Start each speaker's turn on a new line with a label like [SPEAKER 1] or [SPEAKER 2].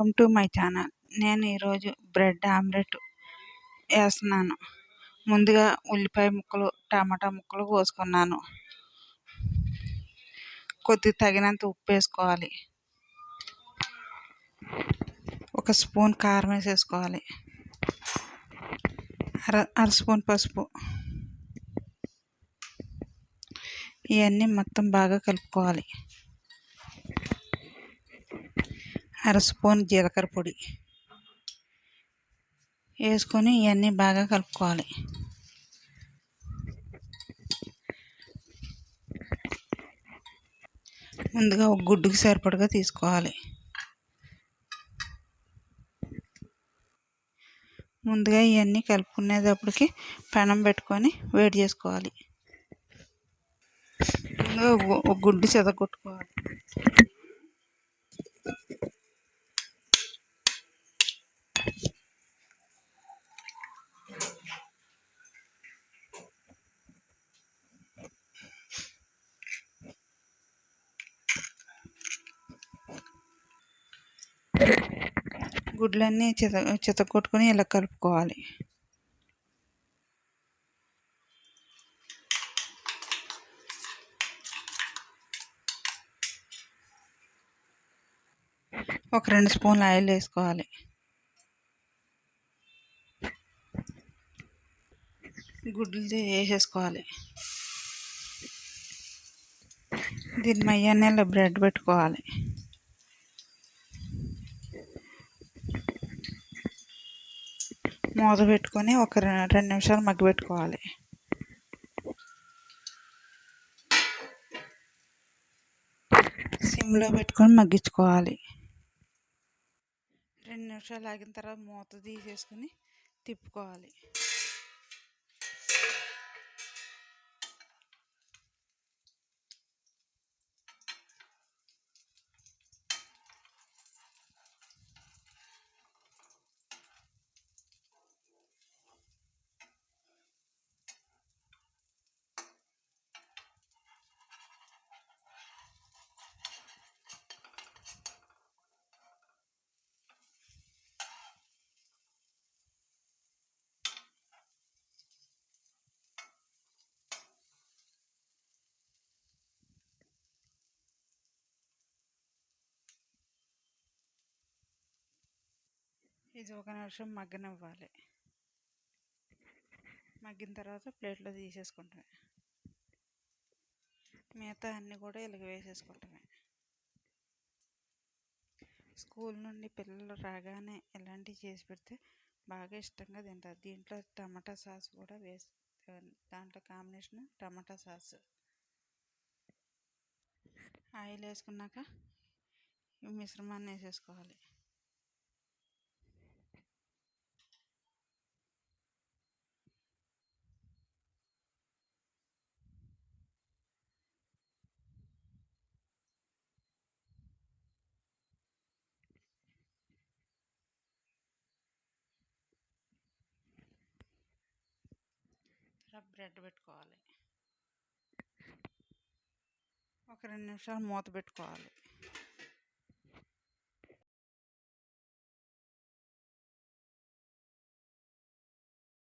[SPEAKER 1] Welcome to my channel. నేను ఈరోజు bread omelette వేస్తున్నాను. ముందుగా ఉల్లిపాయ ముక్కలు టమాటా ముక్కలు కోసుకున్నాను. కొద్ది తగినంత ఉప్పు వేసుకోవాలి. ఒక స్పూన్ కారం వేసేసుకోవాలి. అర అర స్పూన్ పసుపు. ఇవన్నీ మొత్తం బాగా కలుపుకోవాలి. అర స్పూన్ జీలకర్ర పొడి వేసుకొని ఇవన్నీ బాగా కలుపుకోవాలి. ముందుగా ఒక గుడ్డుకి సరిపడగా తీసుకోవాలి. ముందుగా ఇవన్నీ కలుపుకునేటప్పటికి పెనం పెట్టుకొని వేడి చేసుకోవాలి. ముందుగా ఒక గుడ్డు చెదగొట్టుకోవాలి గుడ్లన్నీ చిత చితకొట్టుకొని ఇలా కలుపుకోవాలి. ఒక రెండు స్పూన్లు ఆయిల్ వేసుకోవాలి. గుడ్లు వేసేసుకోవాలి. దీని మయ్యాన్ని బ్రెడ్ పెట్టుకోవాలి. మూత పెట్టుకొని ఒక రెండు నిమిషాలు మగ్గిపెట్టుకోవాలి సిమ్లో పెట్టుకొని మగ్గించుకోవాలి. రెండు నిమిషాలు ఆగిన తర్వాత మూత తీసేసుకొని తిప్పుకోవాలి. ఇది ఒక నిమిషం మగ్గనివ్వాలి. మగ్గిన తర్వాత ప్లేట్లో తీసేసుకుంటామే. మిగతా అన్నీ కూడా ఇలాగ వేసేసుకుంటామే. స్కూల్ నుండి పిల్లలు రాగానే ఇలాంటివి చేసి పెడితే బాగా ఇష్టంగా తింటారు. దీంట్లో టమాటా సాస్ కూడా వేసి దాంట్లో కాంబినేషన్ టమాటా సాస్. ఆయిల్ వేసుకున్నాక ఈ మిశ్రమాన్ని వేసేసుకోవాలి. బ్రెడ్ పెట్టుకోవాలి. ఒక రెండు నిమిషాలు మూత పెట్టుకోవాలి.